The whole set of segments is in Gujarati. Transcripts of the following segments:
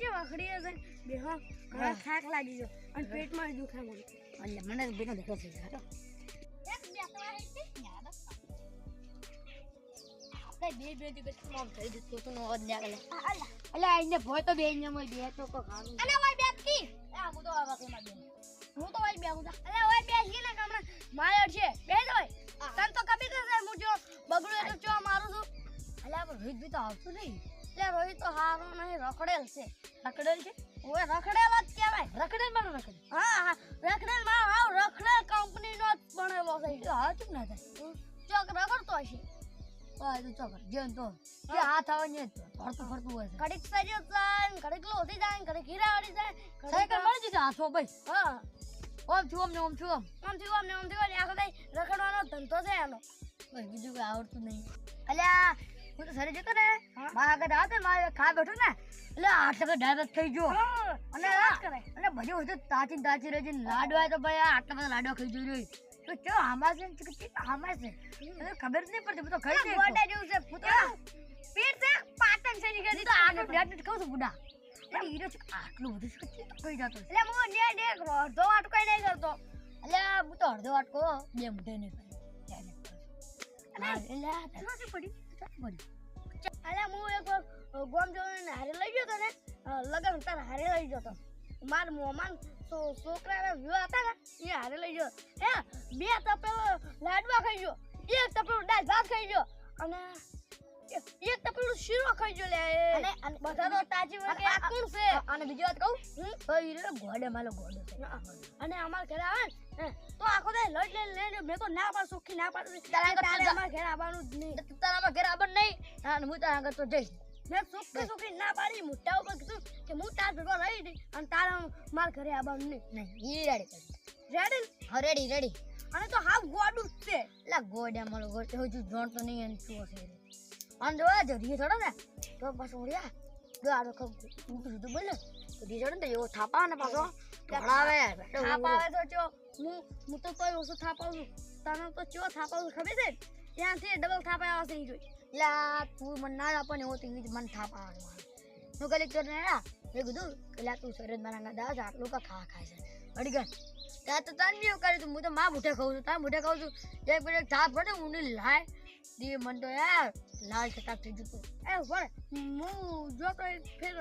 આજે વખડી હશે? બે હા. ઘણા થાક લાગી ગયો. અને પેટમાં દુખા મને અને મને બેનો દેખો છે બે બે દિવસ આમ થઈ જતું હતું ને ના આઈને ભોય તો બે અહીંયા મોય બે તો કો ખાવાનું અલે ઓય બેસતી આ હું તો આ વાકેમાં બે હું તો ઓય બેહું તા અલે ઓય બેસી ને કમણા મારે છે. બેસ ઓય. તન તો કબી તો હું જો બગડો તો ચો મારું છું. અલ્યા પણ ભીજ બી તો આવતું નહીં. એટલે રોહિત તો હારો નહીં રખડેલ છે. રખડેલ છે? ઓય રખડેલ જ કહેવાય. રખડેલ મારું રખડેલ. હા હા. રખડેલમાં હાવ રખડેલ કંપની નો જ બનેલો છે. એટલે હા ના થાય ચોક રખડતો હશે? હા તો ચોક જેમ તો. કે હાથ આવે ને ફરતું ફરતું હોય છે. ઘડીક સજો જાય ઘડીક લોધી જાય ને હીરા હીરાવાળી જાય સાયકલ મળી જશે હાથો ભાઈ. હા. ઓમ છું ઓમ ને ઓમ છું ઓમ. ઓમ થયું ઓમ ને ઓમ એટલે આખો ભાઈ રખડવાનો ધંધો છે આનો. બીજું કઈ આવડતું નહીં. અલ્યા હું તો સરે જતો ને મારા આગળ આવતો મારે ખા બેઠો ને એટલે આટલો ડાયરેક્ટ થઈ ગયો. અને અને બધું હતું તાચી તાચી રહી છે. લાડવા તો ભાઈ આટલા બધા લાડવા ખાઈ જોઈ રહી. તો ચો આમાં છે કે આમાં છે? મને ખબર જ નહીં પડતી હું તો ખાઈ જઈશ ગોડા જેવું છે. હું તો પીઠ છે પાટણ છે ની હું તો આગળ ડાયરેક્ટ ખાઉં છું બુડા એટલે હીરો છે આટલું બધું છે કે કઈ જતો એટલે હું ને ને અડધો વાટકો નહીં કરતો. અલ્યા હું તો અડધો વાટકો બે મુઠે નહીં ખાય એટલે શું પડી? પડી હું એક ગોમ જોઈને હારે લઈ ગયો ને લગન તાર હારે લઈ ગયો તો માર મોમાન છોકરાના વિવાહ હતા ને એ હારે લઈ ગયો. હે બે તપેલો લાડવા ખાઈ ગયો એક તપેલું દાળ ભાત ખાઈ ગયો અને એક- તપેલું શીરો ખાઈ ગયો લે. અને- બધા તો તાજી કોણ છે? અને બીજી વાત કહું? હું હીરો ગોડે માલો ગોડો છે. અને અમાર ઘરે આવે તો આખો દે લઈ લે લે મે તો ના પાડ સુખી ના પાડું. તારા તારે અમાર ઘરે આવવાનું જ નહીં. તું તારામાં ઘેર આવવાનું નહીં. અને હું તારા આગળ તો જઈશ. મે સુખી સુખી ના પાડી. મોટા ઉપર કીધું કે હું તાર ભેગો રહી દઈ અને તારા માર ઘરે આવવાનું નહીં. નહીં ઈ રેડી રેડી હા રેડી રેડી અને તો હાવ ગોડું જ છે. એટલે ગોડે મારો ગોડ. હજુ જોણ તો નહીં એમ શું હશે. અને જોવા જો રીએ થોડો ને. તો પાછું ઉડ્યા જો ખબ ઊંધું સીધું બોલે તો રીએ થોડો ને એવો થાપા ને પાછો. ઢોળાવે થાપા આવે તો ચો હું હું તો કોઈ ઓછું થાપાવું છું. તને તો ચો થાપાવું ખબર છે? ત્યાંથી ડબલ થાપા આવશે એ જોઈ. એટલે તું મને ના આપો ને એવો તો મને થાપા આવે હું કલીક તો ને મેં કીધું કે લા તું શરીર મારા ગાદા છે આટલું કા ખા ખાય છે. અડી ગયા. ત્યાં તો તને જેવું કરે તું હું તો મા મૂઠે ખાઉં છું તાર મૂઠે ખાઉં છું. એક મિનિટ થાપ પડે ઊંડી લાય. દી મન તો યાર લાલ ચટાક થઈ જતું. એ ભલે હું જો કઈ ફેર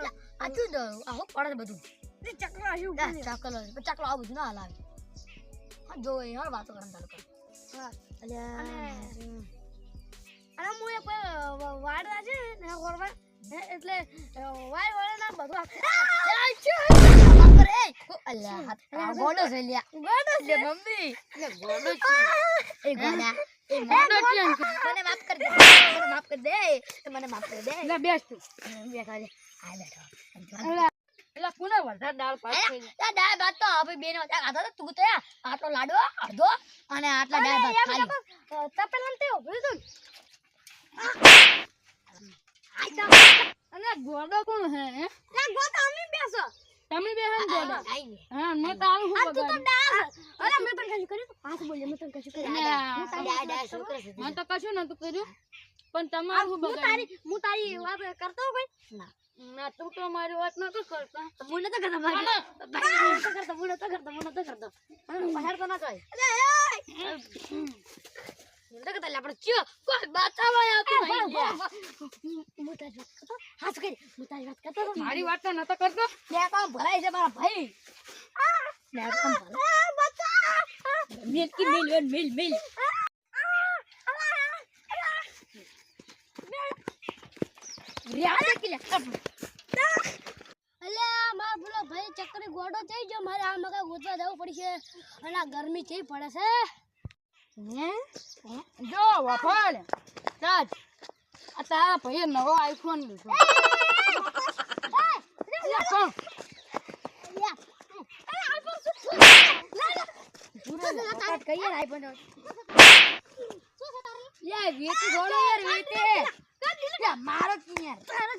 આ શું તો આ હું પડે બધું. ચકલો ચક્ર આવ્યું ચકલો ચકલો. પણ આવું બધું ના હલાવી. હા જો એ યાર વાતો કરવાનું ચાલુ હા અલ્યા અને- અને હું એક વાર છે ને વરવા એટલે અ, વાય વાળાના બધું બાપ અલ્યા, હાથ- ગોડો છે લ્યા. ગોડો લે મમ્મી લે ગોડો છે. એ ગોડા એ ગોડો! છે મને માફ કર દે મને માફ કર દે એ મને માફ કર દે. લે બેસ તું. બેઠો છે આ બેઠો. એટલે કોને વરસાદ દાળ થઈ દાળ ભાત તો હવે બેનો ખાતા તો તું તો આટલો લાડો અડધો અને આટલા દાળ ભાત ખાલી. તપેલા તે ઉભરી તું. અને ગોડો કોણ હે હે? ના ગોડો અમે બેસો. તમે બે હમ ગોડો? હા મે તો આવું હું તું તો ડાસ અરે મે તો કશું કર્યું હાથ બોલે મે તો કશું કર્યું દાળ શું કરે તો કશું નતું કર્યું પણ તમારું હું તારી હું તારી વાત કરતો કોઈ? ના. ના તું તો મારી વાત નતો કરતો. હું નતો કરતો ભાઈ ભાઈ નતો કરતો હું નતો કરતો હું નતો કરતો. મને બહાર તો ના જાય. નતો કરતા આપણે ચિયો કોઈ બચાવવા આવતું નહીં. હું તારી વાત કરતો? હાથ કરી? મોટા વાત કરતો? મારી વાત તો નતો કરતો. બે કામ ભરાય છે મારા ભાઈ? બે કામ ભરાય મિલ કી મિલ મિલ મિલ રિયા કે લે અલ્યા મારા મારે આ મગા ગોતવા જવું પડશે અને ગરમી થઈ પડે છે આ તારા નવો આઈફોન કહીએ યાર વેતે ગોળો યાર વેતે યાર મારો યાર તારું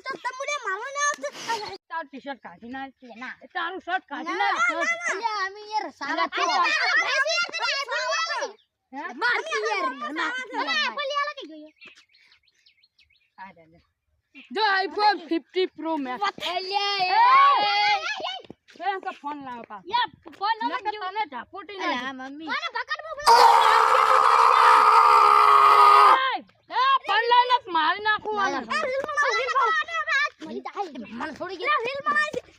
ટી-શર્ટ કાઢી નાખ લે ના તારું શર્ટ કાઢી નાખ શર્ટ. અમે યાર સારા તો મારતી યાર ના આ લે, લે. જો આઈફોન 50 પ્રો મેક્સ અલ્યા એ! ફોન લાવો પા યા ફોન ન તને ઝાપોટી ના મમ્મી. મારા ભકડમાં એ, ફોન લઈને નાખું મને થોડી રીલમાં